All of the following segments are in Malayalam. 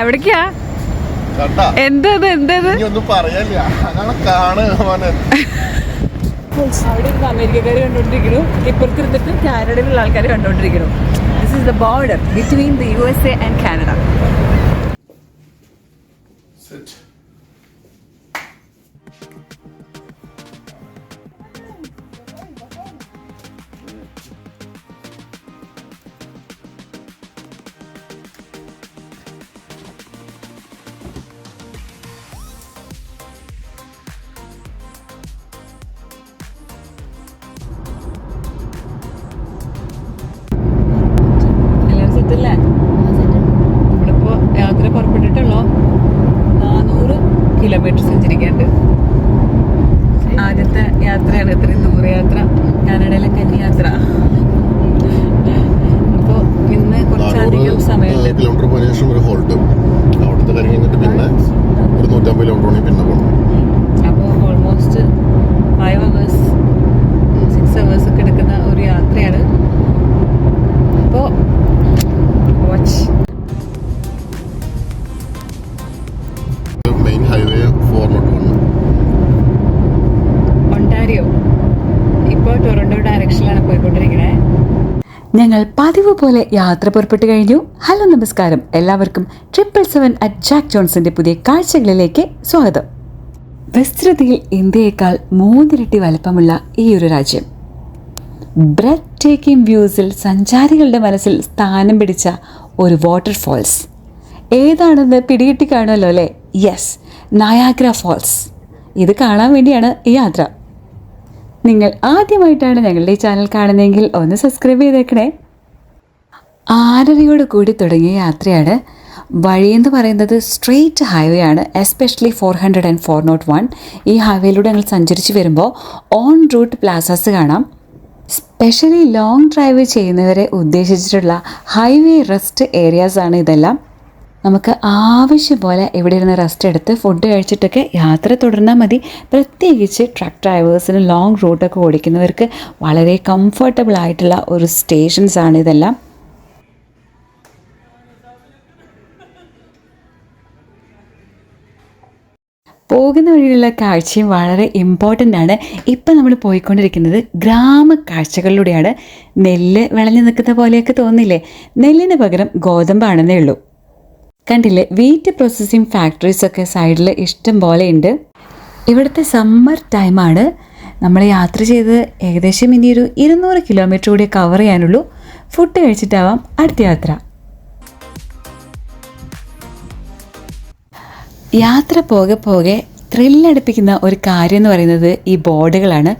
എവിടേക്കാ? കണ്ടാ. എന്തത് എന്തത്? ഒന്നും പറയല്ല. അങ്ങനെ കാണുക അവിടെ ഇരുന്ന് അമേരിക്കക്കാർ കണ്ടുകൊണ്ടിരിക്കുന്നു. ഇപ്പുറത്തിരുന്നിട്ട് കാനഡയിലുള്ള ആൾക്കാരെ കണ്ടുകൊണ്ടിരിക്കുന്നു. This is the border between the U S A and Canada കാനഡയിലെ കന്യാത്ര ഞങ്ങൾ പതിവ് പോലെ യാത്ര പുറപ്പെട്ടു കഴിഞ്ഞു. ഹലോ നമസ്കാരം. എല്ലാവർക്കും ട്രിപ്പിൾ സെവൻ അറ്റ് ജാക്ക് ജോൺസന്റെ പുതിയ കാഴ്ചകളിലേക്ക് സ്വാഗതം. വിസ്തൃതിയിൽ ഇന്ത്യയേക്കാൾ മൂന്നിരട്ടി വലുപ്പമുള്ള ഈ ഒരു രാജ്യം. ബ്രെഡ് ടേക്കിംഗ് വ്യൂസിൽ സഞ്ചാരികളുടെ മനസ്സിൽ സ്ഥാനം പിടിച്ച ഒരു വാട്ടർഫോൾസ് ഏതാണെന്ന് പിടികിട്ടി കാണുമല്ലോ അല്ലേ? യെസ് നയാഗ്ര ഫോൾസ് ഇത് കാണാൻ വേണ്ടിയാണ് ഈ യാത്ര. നിങ്ങൾ ആദ്യമായിട്ടാണ് ഞങ്ങളുടെ ഈ ചാനൽ കാണുന്നതെങ്കിൽ ഒന്ന് സബ്സ്ക്രൈബ് ചെയ്തേക്കണേ. ആരറിയോട് കൂടി തുടങ്ങിയ യാത്രയാണ് വഴിയെന്ന് പറയുന്നത് സ്ട്രെയിറ്റ് ഹൈവേ ആണ് especially four hundred and four nought one ഈ ഹൈവേയിലൂടെ ഞങ്ങൾ സഞ്ചരിച്ച് വരുമ്പോൾ ഓൺ റൂട്ട് പ്ലാസസ് കാണാം. സ്പെഷ്യലി ലോങ് ഡ്രൈവ് ചെയ്യുന്നവരെ ഉദ്ദേശിച്ചിട്ടുള്ള ഹൈവേ റെസ്റ്റ് ഏരിയാസ് ആണ് ഇതെല്ലാം. നമുക്ക് ആവശ്യം പോലെ ഇവിടെ ഇരുന്ന് റെസ്റ്റ് എടുത്ത് ഫുഡ് കഴിച്ചിട്ടൊക്കെ യാത്ര തുടർന്നാൽ മതി. പ്രത്യേകിച്ച് ട്രക്ക് ഡ്രൈവേഴ്സിന് ലോങ് റൂട്ടൊക്കെ ഓടിക്കുന്നവർക്ക് വളരെ കംഫർട്ടബിൾ ആയിട്ടുള്ള ഒരു സ്റ്റേഷൻസാണ് ഇതെല്ലാം. പോകുന്ന വഴിയിലുള്ള കാഴ്ചയും വളരെ ഇമ്പോർട്ടന്റ് ആണ്. ഇപ്പം നമ്മൾ പോയിക്കൊണ്ടിരിക്കുന്നത് ഗ്രാമ കാഴ്ചകളിലൂടെയാണ്. നെല്ല് വിളഞ്ഞു നിൽക്കുന്ന പോലെയൊക്കെ തോന്നില്ലേ? നെല്ലിന് പകരം ഗോതമ്പാണെന്നേ ഉള്ളൂ. കണ്ടില്ലേ? വീറ്റ് പ്രോസസ്സിംഗ് ഫാക്ടറീസ് ഒക്കെ സൈഡിൽ ഇഷ്ടം പോലെ ഉണ്ട്. ഇവിടുത്തെ സമ്മർ ടൈമാണ് നമ്മൾ യാത്ര ചെയ്ത് ഏകദേശം ഇനി ഒരു ഇരുന്നൂറ് കിലോമീറ്റർ കൂടി കവർ ചെയ്യാനുള്ളൂ. ഫുഡ് കഴിച്ചിട്ടാവാം അടുത്ത യാത്ര. യാത്ര പോകെ പോകെ ത്രില്ലടിപ്പിക്കുന്ന ഒരു കാര്യം എന്ന് പറയുന്നത് ഈ ബോർഡുകളാണ്.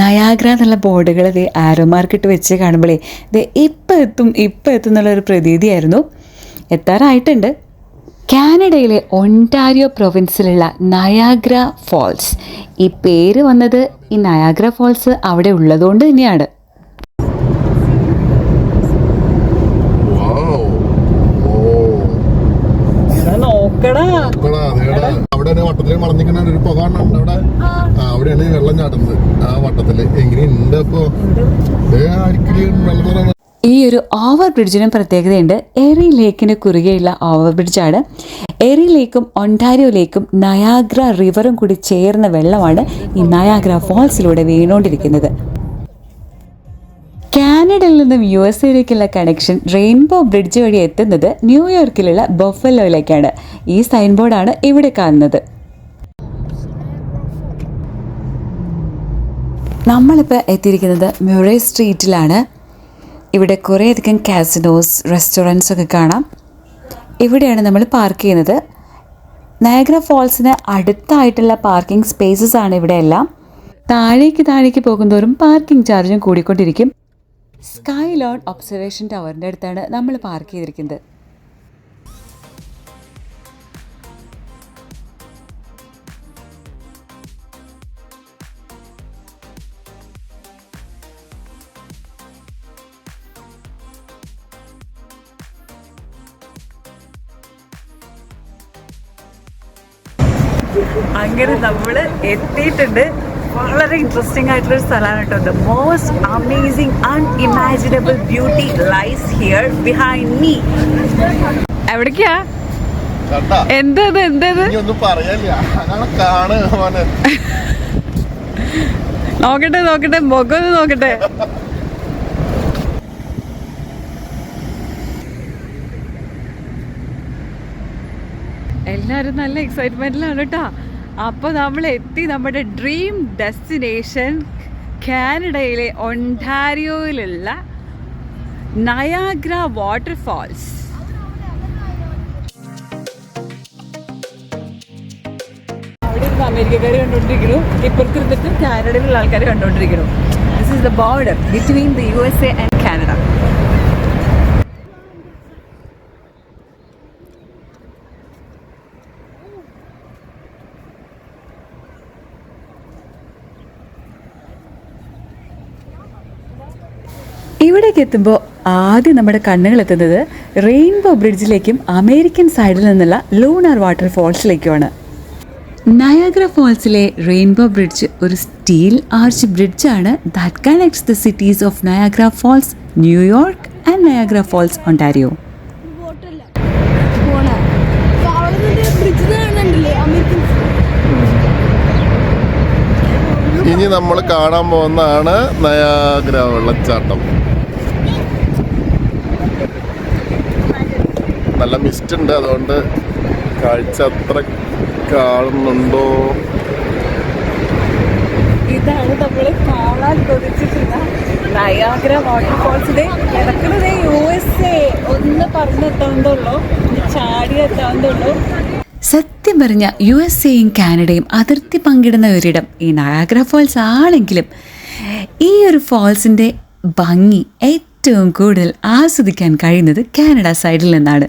നയാഗ്ര എന്നുള്ള ബോർഡുകൾ ഇത് ആരോ മാർക്കിട്ട് വെച്ച് കാണുമ്പോഴേ ഇത് ഇപ്പം എത്തും ഇപ്പം എത്തും എന്നുള്ള ഒരു പ്രതീതിയായിരുന്നു. എത്താറായിട്ടുണ്ട്. കാനഡയിലെ ഒണ്ടാരിയോ പ്രൊവിൻസിലുള്ള നയാഗ്ര ഫോൾസ്. ഈ പേര് വന്നത് ഈ നയാഗ്ര ഫോൾസ് അവിടെ ഉള്ളതുകൊണ്ട് തന്നെയാണ്. ഒരു പുക അവിടെ. അവിടെയാണ് വെള്ളം ചാടുന്നത്. ആ വട്ടത്തിൽ എങ്ങനെയുണ്ട് അപ്പൊ നിറയണ ഈ ഒരു ഓവർ ബ്രിഡ്ജിനും പ്രത്യേകതയുണ്ട്. എറി ലേക്കിന് കുറുകെയുള്ള ഓവർ ബ്രിഡ്ജാണ് എറി ലേക്കും ഒണ്ടാരിയോ ലേക്കും നയാഗ്ര റിവറും കൂടി ചേർന്ന വെള്ളമാണ് ഈ നയാഗ്ര ഫോൾസിലൂടെ വീണുകൊണ്ടിരിക്കുന്നത്. കാനഡയിൽ നിന്നും യു എസ് എയിലേക്കുള്ള കണക്ഷൻ റെയിൻബോ ബ്രിഡ്ജ് വഴി എത്തുന്നത് ന്യൂയോർക്കിലുള്ള ബൊഫലോയിലേക്കാണ് ഈ സൈൻ ബോർഡാണ് ഇവിടെ കാണുന്നത്. നമ്മളിപ്പോൾ എത്തിയിരിക്കുന്നത് മ്യൂറേ സ്ട്രീറ്റിലാണ് ഇവിടെ കുറേയധികം കാസിനോസ് റെസ്റ്റോറന്റ്സ് ഒക്കെ കാണാം. ഇവിടെയാണ് നമ്മൾ പാർക്ക് ചെയ്യുന്നത്. നയഗ്ര ഫോൾസിന് അടുത്തായിട്ടുള്ള പാർക്കിംഗ് സ്പേസസ് ആണ് ഇവിടെ എല്ലാം. താഴേക്ക് താഴേക്ക് പോകുന്തോറും പാർക്കിംഗ് ചാർജും കൂടിക്കൊണ്ടിരിക്കും. സ്കൈ ലോൺ ഒബ്സർവേഷൻ ടവറിന്റെ അടുത്താണ് നമ്മൾ പാർക്ക് ചെയ്തിരിക്കുന്നത്. അങ്ങനെ നമ്മൾ എത്തിയിട്ടുണ്ട്. വളരെ ഇൻട്രസ്റ്റിംഗ് ആയിട്ടുള്ള ഒരു സ്ഥലമാണ് കേട്ടോ the most amazing unimaginable beauty lies here behind me എവിടേക്കാ? കണ്ടാ? എന്തത് എന്തത് നോക്കട്ടെ നോക്കട്ടെ. മുഖം ഒന്ന് നോക്കട്ടെ. എല്ലാരും നല്ല എക്സൈറ്റ്മെന്റിലാണ് കേട്ടോ അപ്പോൾ നമ്മൾ എത്തി നമ്മുടെ ഡ്രീം ഡെസ്റ്റിനേഷൻ കാനഡയിലെ ഒണ്ടാരിയോയിലുള്ള നയാഗ്ര വാട്ടർഫാൾസ് അമേരിക്കക്കാർ കണ്ടുകൊണ്ടിരിക്കുന്നു. ഇപ്പുറത്ത് ഇരുന്നിട്ട് കാനഡയിലുള്ള ആൾക്കാരെ കണ്ടുകൊണ്ടിരിക്കുന്നു. This is the border between the U S A and Canada ഇവിടേക്ക് എത്തുമ്പോൾ ആദ്യം നമ്മുടെ കണ്ണുകൾ എത്തുന്നത് റെയിൻബോ ബ്രിഡ്ജിലേക്കും അമേരിക്കൻ സൈഡിൽ നിന്നുള്ള ലൂണാർ വാട്ടർഫോൾസിലേക്കുമാണ് നയാഗ്ര ഫോൾസിലെ റെയിൻബോ ബ്രിഡ്ജ് ഒരു steel arch ബ്രിഡ്ജാണ് that connects the cities of Niagara Falls New York and Niagara Falls Ontario ഇനി നമ്മൾ കാണാൻ പോകുന്നതാണ് നയാഗ്ര വെള്ളച്ചാട്ടം. നല്ല മിസ്റ്റ് ഉണ്ട്. അതുകൊണ്ട് കാഴ്ച അത്ര കാണുന്നുണ്ടോ? ഇതാണ് നമ്മൾ കാണാൻ കൊതിച്ചിട്ടുള്ള നയാഗ്ര വാട്ടർഫോൾസിന്റെ ഇടക്കുന്നത് യു എസ് എ ഒന്ന് പറഞ്ഞെത്താവുന്നുള്ളൂ ചാടി എത്താവുന്നുള്ളൂ സത്യം പറഞ്ഞ യു എസ് എയും കാനഡയും അതിർത്തി പങ്കിടുന്ന ഒരിടം ഈ നയാഗ്ര ഫോൾസ് ആണെങ്കിലും ഈ ഒരു ഫോൾസിന്റെ ഭംഗി ഏറ്റവും കൂടുതൽ ആസ്വദിക്കാൻ കഴിയുന്നത് കാനഡ സൈഡിൽ നിന്നാണ്.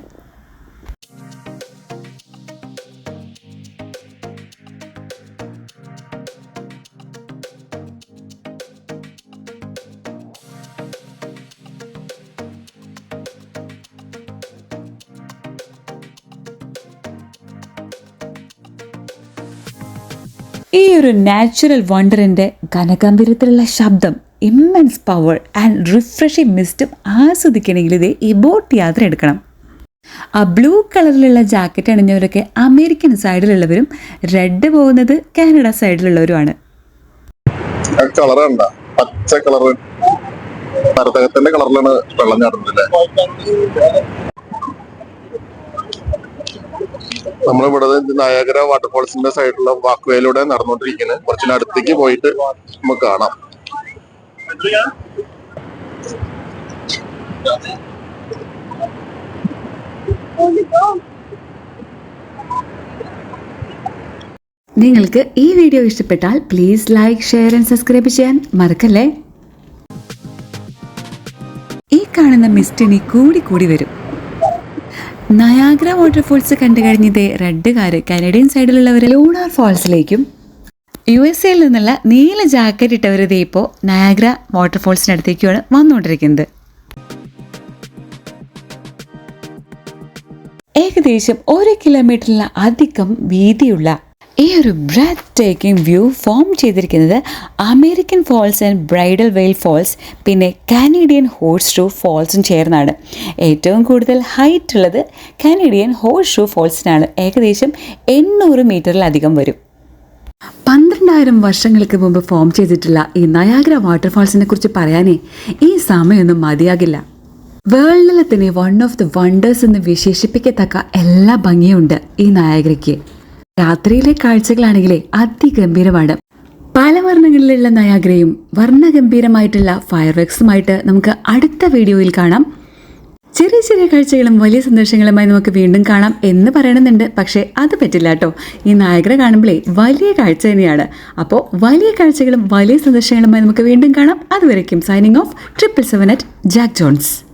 ഈ ഒരു നാച്ചുറൽ വണ്ടറിന്റെ ഘനഗംഭീരത്തിലുള്ള ശബ്ദം ഇമ്മൻസ് പവർ ആൻഡ് റിഫ്രഷിംഗ് മിസ്റ്റും ആസ്വദിക്കണമെങ്കിൽ ഇത് ഈ ബോട്ട് യാത്ര എടുക്കണം. ആ ബ്ലൂ കളറിലുള്ള ജാക്കറ്റ് അണിഞ്ഞവരൊക്കെ അമേരിക്കൻ സൈഡിലുള്ളവരും റെഡ് പോകുന്നത് കാനഡ സൈഡിലുള്ളവരുമാണ് കളർ പച്ച കളർ നരതകത്തിന്റെ കളറിലാണ് വെള്ളം ചാടുന്നത് നമ്മളിവിടെ നായകര വാട്ടർഫോൾസിന്റെ സൈഡിലുള്ള വാക്വേയിലൂടെ നടന്നുകൊണ്ടിരിക്കുന്നത് കുറച്ചിന് അടുത്തേക്ക് പോയിട്ട് നമുക്ക് കാണാം. നിങ്ങൾക്ക് ഈ വീഡിയോ ഇഷ്ടപ്പെട്ടാൽ please like share and subscribe ചെയ്യാൻ മറക്കല്ലേ? ഈ കാണുന്ന മിസ്റ്റിനി കൂടി കൂടി വരും. നയാഗ്ര വാട്ടർഫോൾസ് കണ്ടു കഴിഞ്ഞത് റെഡുകാർ കനഡിയൻ സൈഡിലുള്ളവർ ലൂണാർ ഫോൾസിലേക്കും യു എസ് എയിൽ നിന്നുള്ള നീല ജാക്കറ്റ് ഇട്ടവർ ഇപ്പോൾ നയാഗ്ര വാട്ടർഫോൾസിനടുത്തേക്കുമാണ് വന്നുകൊണ്ടിരിക്കുന്നത്. ഏകദേശം ഒരു കിലോമീറ്ററിൽ അധികം വീതിയുള്ള ഈ ഒരു ബ്രാത്ത് ടേക്കിംഗ് വ്യൂ ഫോം ചെയ്തിരിക്കുന്നത് American falls and bridal veil falls പിന്നെ കാനേഡിയൻ ഹോഴ്സ് ഷൂ ഫോൾസും ചേർന്നാണ്. ഏറ്റവും കൂടുതൽ ഹൈറ്റ് ഉള്ളത് കാനേഡിയൻ ഹോഴ്സ് ഷൂ ഫോൾസിനാണ് ഏകദേശം എണ്ണൂറ് മീറ്ററിലധികം വരും. പന്ത്രണ്ടായിരം വർഷങ്ങൾക്ക് മുമ്പ് ഫോം ചെയ്തിട്ടുള്ള ഈ നയാഗ്ര വാട്ടർഫാൾസിനെ കുറിച്ച് പറയാനേ ഈ സമയമൊന്നും മതിയാകില്ല. വേൾഡിലെ തന്നെ വൺ ഓഫ് ദി വണ്ടേഴ്സ് എന്ന് വിശേഷിപ്പിക്കത്തക്ക എല്ലാ ഭംഗിയുണ്ട് ഈ നയാഗ്രയ്ക്ക് രാത്രിയിലെ കാഴ്ചകളാണെങ്കിലേ അതിഗംഭീരമാണ്. പല വർണങ്ങളിലുള്ള നയാഗ്രയും വർണഗംഭീരമായിട്ടുള്ള ഫയർ വർക്സുമായിട്ട് നമുക്ക് അടുത്ത വീഡിയോയിൽ കാണാം. ചെറിയ ചെറിയ കാഴ്ചകളും വലിയ സന്തോഷങ്ങളുമായി നമുക്ക് വീണ്ടും കാണാം എന്ന് പറയണമെന്നുണ്ട്. പക്ഷേ അത് പറ്റില്ല കേട്ടോ. ഈ നായകരെ കാണുമ്പോഴേ വലിയ കാഴ്ച തന്നെയാണ്. അപ്പോൾ വലിയ കാഴ്ചകളും വലിയ സന്തോഷങ്ങളുമായി നമുക്ക് വീണ്ടും കാണാം. അതുവരയ്ക്കും signing off triple seven at Jack Jones